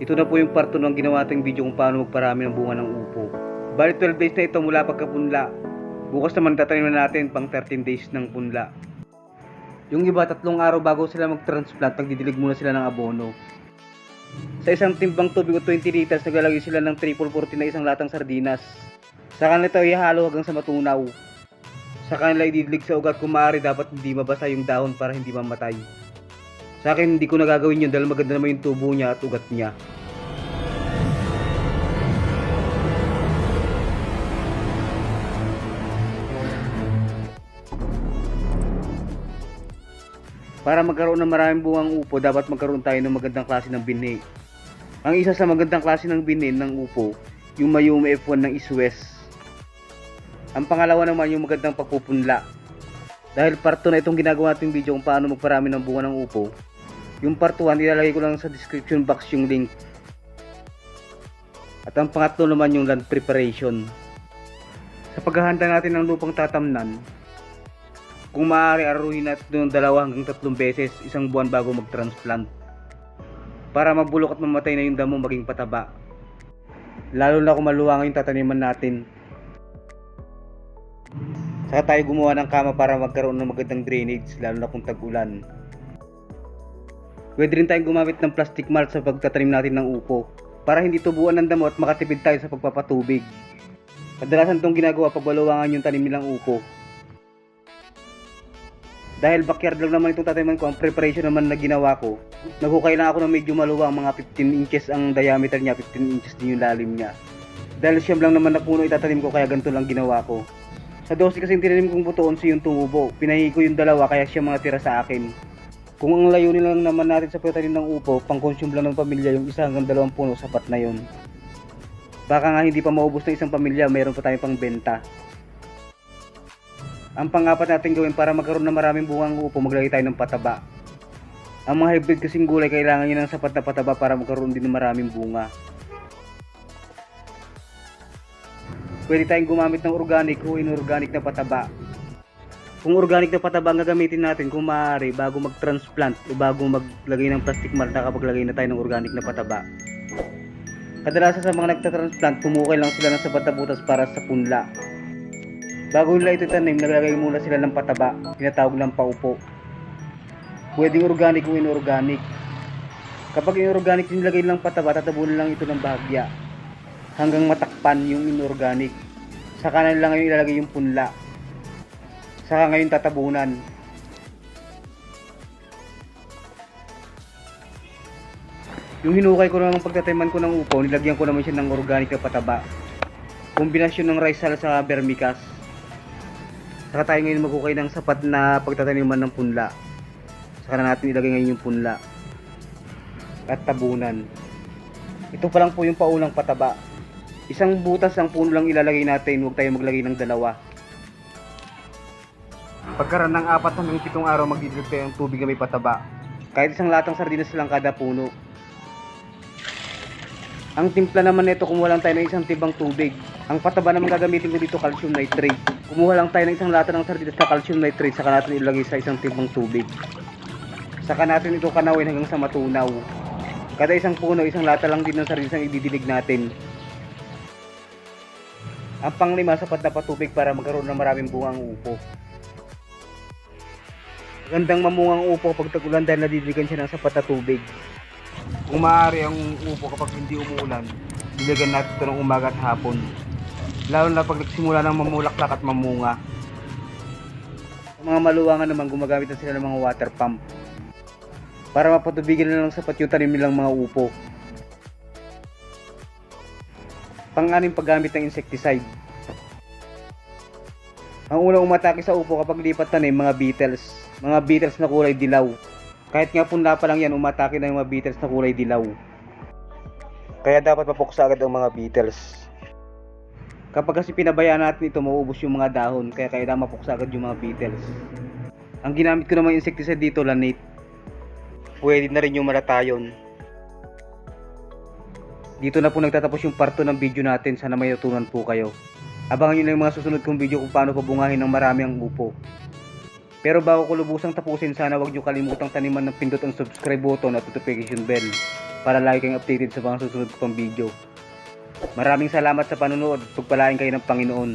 Ito na po yung part 2 ng ginawa nating video kung paano magparami ng bunga ng upo. Bali 12 days na ito mula pagkapunla. Bukas naman tatanim na natin pang 13 days ng punla. Yung iba tatlong araw bago sila mag-transplant, nagdidilig muna sila ng abono. Sa isang timbang tubig o 20 liters, naglalagay sila ng triple 40 na isang latang sardinas. Sa kanila ito ihalo hanggang sa matunaw. Sa kanila ididilig sa ugat kung maaari dapat hindi mabasa yung dahon para hindi mamatay. Sa akin hindi ko nagagawin yun dahil maganda naman yung tubo niya at ugat niya. Para magkaroon ng maraming bungang upo, dapat magkaroon tayo ng magandang klase ng binhi. Ang isa sa magandang klase ng binhi ng upo, yung Mayumi F1 ng East West. Ang pangalawa naman yung magandang pagpupunla. Dahil part 2 na itong ginagawa nating video kung paano magparami ng bunga ng upo, yung part 1 ilalagay ko lang sa description box yung link. At ang pangatlo naman yung land preparation. Sa paghahanda natin ng lupang tatamnan, kung maaari aruhin natin ng dalawa hanggang tatlong beses isang buwan bago mag-transplant. Para mabulok at mamatay na yung damo maging pataba. Lalo na kung maluwang yung tataniman natin. Saka tayo gumawa ng kama para magkaroon ng magandang drainage lalo na kung tag-ulan. Pwede rin tayong gumamit ng plastic mulch sa pagtatanim natin ng upo para hindi tubuan ng damo at makatipid tayo sa pagpapatubig. Kadalasan itong ginagawa pag baluwangan yung tanim nilang upo. Dahil backyard lang naman itong tatanim ko, ang preparation naman na ginawa ko, naghukay ako ng medyo maluwang, mga 15 inches ang diameter niya, 15 inches din yung lalim niya. Dahil siyam lang naman na puno itatanim ko, kaya ganito lang ginawa ko. Sa 12 kasi tinanim kong buto, 11 yung tumubo. Pinahi ko yung dalawa, kaya siya mga tira sa akin. Kung ang layunin lang naman natin sa pagtanim ng upo, pang consume lang ng pamilya, yung isa hanggang dalawang puno, sapat na yun. Baka nga hindi pa maubos ng isang pamilya, mayroon pa tayong pang benta. Ang pangapat natin gawin para magkaroon ng maraming bungang upo, maglagay tayo ng pataba. Ang mga hybrid kasing gulay, kailangan nyo ng sapat na pataba para magkaroon din ng maraming bunga. Pwede tayong gumamit ng organic o inorganic na pataba. Kung organic na pataba ang gagamitin natin, kung maaari, bago mag-transplant o bago maglagay ng plastic malt, nakapaglagay na tayo ng organic na pataba. Kadalasan sa mga nagtatransplant, pumukay lang sila ng sapat na butas para sa punla. Bago nila ito tanim, naglagay muna sila ng pataba, tinatawag ng paupo. Pwedeng organic o inorganic. Kapag inorganic nilagay lang pataba, tatabunan lang ito ng bahagya hanggang matakpan yung inorganic. Saka na lang ngayon ilalagay yung punla. Saka ngayon tatabunan. Yung hinukay ko naman pagtatiman ko ng upo, nilagyan ko naman siya ng organic na pataba. Kombinasyon ng rice hull sa vermicast. Saka tayo ngayon maghukay ng sapat na pagtataniman ng punla. Saka na natin ilagay ngayon yung punla. At tabunan. Ito pa lang po yung paunang pataba. Isang butas ang puno lang ilalagay natin, huwag tayo maglagay ng dalawa. Pagkaroon ng apat hanggang pitong araw magdidilig tayo ng tubig na may pataba. Kahit isang latang sardinas lang kada puno. Ang timpla naman nito, kumuha lang tayo ng isang tibang tubig. Ang pataba naman gagamitin ko dito, calcium nitrate. Kumuha lang tayo ng isang lata ng sardinas na calcium nitrate, saka natin ilagay sa isang tibang tubig. Saka natin ito kanawin hanggang sa matunaw. Kada isang puno, isang lata lang din ng sardinas ang ididilig natin. Ang panglima, sapat na patubig para magkaroon ng maraming bungang upo. Gandang mamungang upo pag tag-ulan dahil nadidiligan siya ng sapat na tubig. Kung maaari ang upo kapag hindi umuulan, diligan natin ito ng umaga at hapon. Lalo na pag nagsimula ng mamulaklak at mamunga. Sa mga maluwangan naman, gumagamit na sila ng mga water pump para mapatubigan na lang sapat yung tanim nilang mga upo. Pang-anim paggamit ng insecticide. Ang unang umatake sa upo kapag lipat tanim, mga beetles. Mga beetles na kulay dilaw. Kahit nga punla pa lang yan, umatake na yung mga beetles na kulay dilaw. Kaya dapat mapuksa agad ang mga beetles. Kapag kasi pinabayaan natin ito, mauubos yung mga dahon. Kaya kailangan mapuksa agad yung mga beetles. Ang ginamit ko naman insecticide dito, lanate. Pwede na rin yung malatayon. Dito na po nagtatapos yung part 2 ng video natin. Sana may natutunan po kayo. Abangan nyo na yung mga susunod kong video kung paano pabungahin ng marami ang upo. Pero bago ko lubusang tapusin, sana wag nyo kalimutang taniman ng pindot ang subscribe button at notification bell para lagi kayong updated sa mga susunod ko pang video. Maraming salamat sa panonood at pagpalain kayo ng Panginoon.